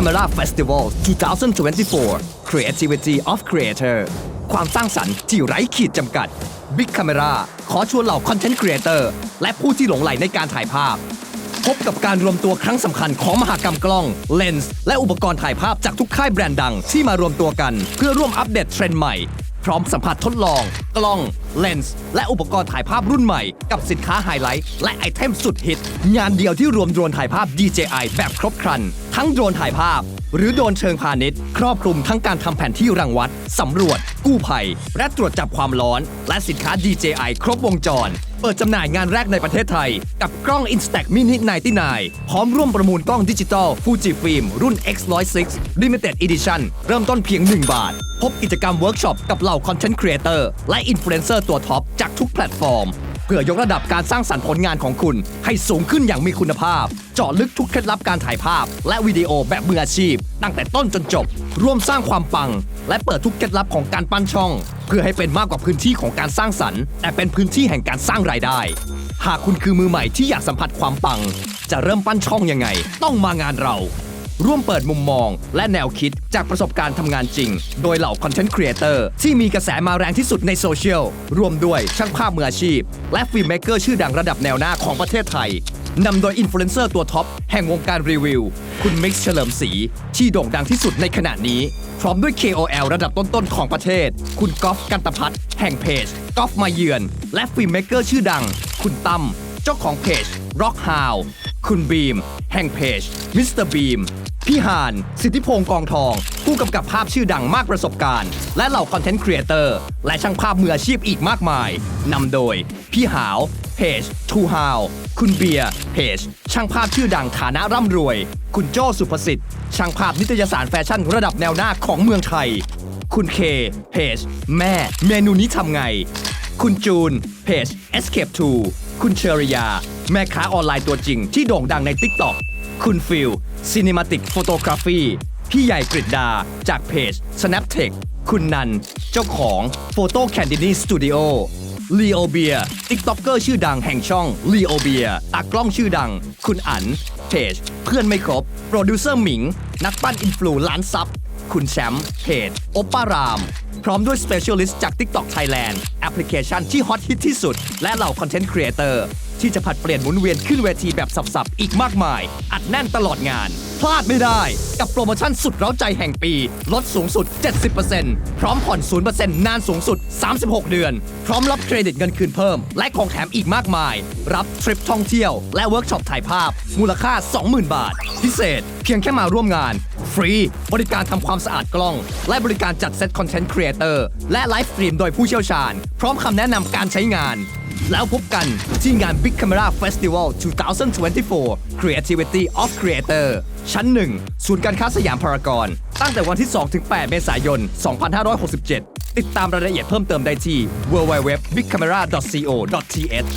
Camera Festival 2024 Creativity of Creator ความสร้างสรรค์ที่ไร้ขีดจำกัด Big Camera ขอชวนเหล่า Content Creator และผู้ที่หลงใหลในการถ่ายภาพ พบกับการรวมตัวครั้งสำคัญของมหากรรมกล้อง เลนส์และอุปกรณ์ถ่ายภาพจากทุกค่ายแบรนด์ดังที่มารวมตัวกัน เพื่อร่วมอัปเดตเทรนด์ใหม่ พร้อมสัมผัสทดลอง กล้องเลนส์และอุปกรณ์ถ่ายภาพรุ่นใหม่ กับสินค้าไฮไลท์ และไอเทมสุดฮิต งานเดียวที่รวมโดรนถ่ายภาพ DJI แบบครบครัน ทั้งโดรนถ่ายภาพ หรือโดรนเชิงพาณิชย์ ครอบคลุมทั้งการทำแผนที่รังวัดสำรวจ กู้ภัย และตรวจจับความร้อน และสินค้า DJI ครบวงจรเปิดจำหน่ายงานแรกในประเทศไทย กับกล้อง Instax Mini 99 พร้อมร่วมประมูลกล้องดิจิตอล Fuji Film รุ่น X106 Limited Edition เริ่มต้นเพียง 1 บาท พบกิจกรรมเวิร์กช็อปกับเหล่า Content Creator และอินฟลูเอนเซอร์ตัวท็อปจากทุกแพลตฟอร์ม เพื่อยกระดับการสร้างสรรค์ผลงานของคุณ ให้สูงขึ้นอย่างมีคุณภาพ เจาะลึกทุกเคล็ดลับการถ่ายภาพ และวิดีโอแบบมืออาชีพ ตั้งแต่ต้นจนจบ ร่วมสร้างความปัง และเปิดทุกเคล็ดลับของการปั้นช่อง เพื่อให้เป็นมากกว่าพื้นที่ของการสร้างสรรค์แต่เป็นพื้นที่แห่งการสร้างรายได้ หากคุณคือมือใหม่ที่อยากสัมผัสความปัง จะเริ่มปั้นช่องยังไง ต้องมางานเรา ร่วมเปิดมุมมอง และแนวคิดจากประสบการณ์ทำงานจริง โดยเหล่าคอนเทนต์ครีเอเตอร์ที่มีกระแสมาแรงที่สุดในโซเชียลรวมด้วยช่างภาพมืออาชีพ และฟิล์มเมกเกอร์ชื่อดังระดับแนวหน้าของประเทศไทยนำโดยอินฟลูเอนเซอร์ตัวท็อป แห่งวงการรีวิว คุณมิกซ์เฉลิมศรีที่โด่งดังที่สุดในขณะนี้ พร้อมด้วย KOL ระดับต้นๆ ของประเทศ คุณกอล์ฟกันตพัฒน์แห่งเพจกอล์ฟมาเยือน และฟิล์มเมกเกอร์ชื่อดัง คุณตั้มเจ้าของเพจ Rock How คุณบีม แห่งเพจ Mr. Beam พี่หาน สิทธิพงศ์กองทอง ผู้กำกับภาพชื่อดังมากประสบการณ์ และเหล่าคอนเทนต์ครีเอเตอร์และช่างภาพมืออาชีพอีกมากมายนำโดย พี่หาวเพจ Two How คุณเบียร์เพจช่างภาพชื่อดังฐานะร่ำรวย คุณโจ้สุภสิทธิ์ ช่างภาพนิตยสารแฟชั่นระดับแนวหน้าของเมืองไทย คุณเคเพจแม่เมนูนี้ทำไง คุณจูนเพจ Escape 2 คุณเชอริยา แม่ค้าออนไลน์ตัวจริงที่โด่งดังใน TikTok คุณฟิล Cinematic Photography พี่ใหญ่กริดดา จากเพจ Snaptech คุณนัน เจ้าของ Photo Candini Studio ลีโอเบียติ๊กต็อกเกอร์ชื่อดังแห่งช่องลีโอเบียตากล้องชื่อดัง คุณอันเพจเพื่อนไม่ครบ โปรดิวเซอร์หมิง นักปั้นอินฟลูล้านซับ คุณแชมป์เพจโอปป้าราม พร้อมด้วย Specialist จาก TikTok Thailand แอปพลิเคชันที่ฮอตฮิตที่สุด และเหล่า Content Creator ที่จะผัดเปลี่ยนหมุนเวียนขึ้นเวทีแบบสับๆ อีกมากมาย อัดแน่นตลอดงาน พลาดไม่ได้ กับโปรโมชั่นสุดเร้าใจแห่งปี ลดสูงสุด 70%พร้อมผ่อน 0%นานสูงสุด 36 เดือน พร้อมรับเครดิตเงินคืนเพิ่ม และของแถมอีกมากมาย รับทริปท่องเที่ยว และเวิร์กช็อปถ่ายภาพ มูลค่า 20,000 บาท พิเศษ เพียงแค่มาร่วมงาน ฟรี บริการทำความสะอาดกล้อง และบริการจัดเซตคอนเทนต์ครีเอเตอร์และไลฟ์สตรีมโดยผู้เชี่ยวชาญ พร้อมคำแนะนำการใช้งาน แล้วพบกันที่งาน Big Camera Festival 2024 Creativity of Creator ชั้น 1 ศูนย์การค้าสยามพารากอน ตั้งแต่วันที่ 2-8 เมษายน 2567 ติดตามรายละเอียดเพิ่มเติมได้ที่ www.bigcamera.co.th